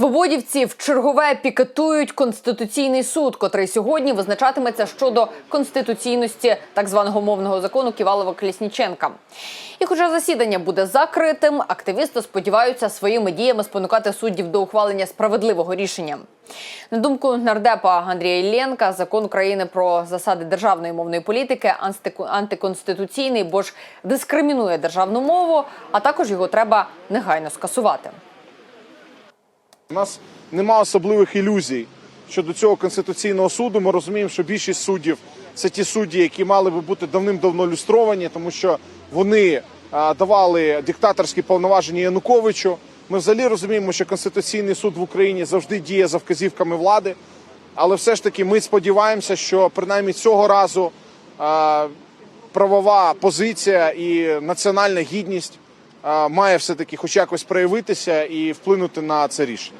Свободівці в чергове пікетують конституційний суд, котрий сьогодні визначатиметься щодо конституційності так званого мовного закону Ківалова Колісніченка. І хоча засідання буде закритим, активісти сподіваються своїми діями спонукати суддів до ухвалення справедливого рішення. На думку нардепа Андрія Іллєнка, закон України про засади державної мовної політики антиконституційний, бо ж дискримінує державну мову, а також його треба негайно скасувати. У нас нема особливих ілюзій щодо цього конституційного суду. Ми розуміємо, що більшість суддів це ті судді, які мали би бути давним-давно люстровані, тому що вони давали диктаторські повноваження Януковичу. Ми взагалі розуміємо, що конституційний суд в Україні завжди діє за вказівками влади. Але все ж таки ми сподіваємося, що принаймні цього разу правова позиція і національна гідність має все таки хоч якось проявитися і вплинути на це рішення.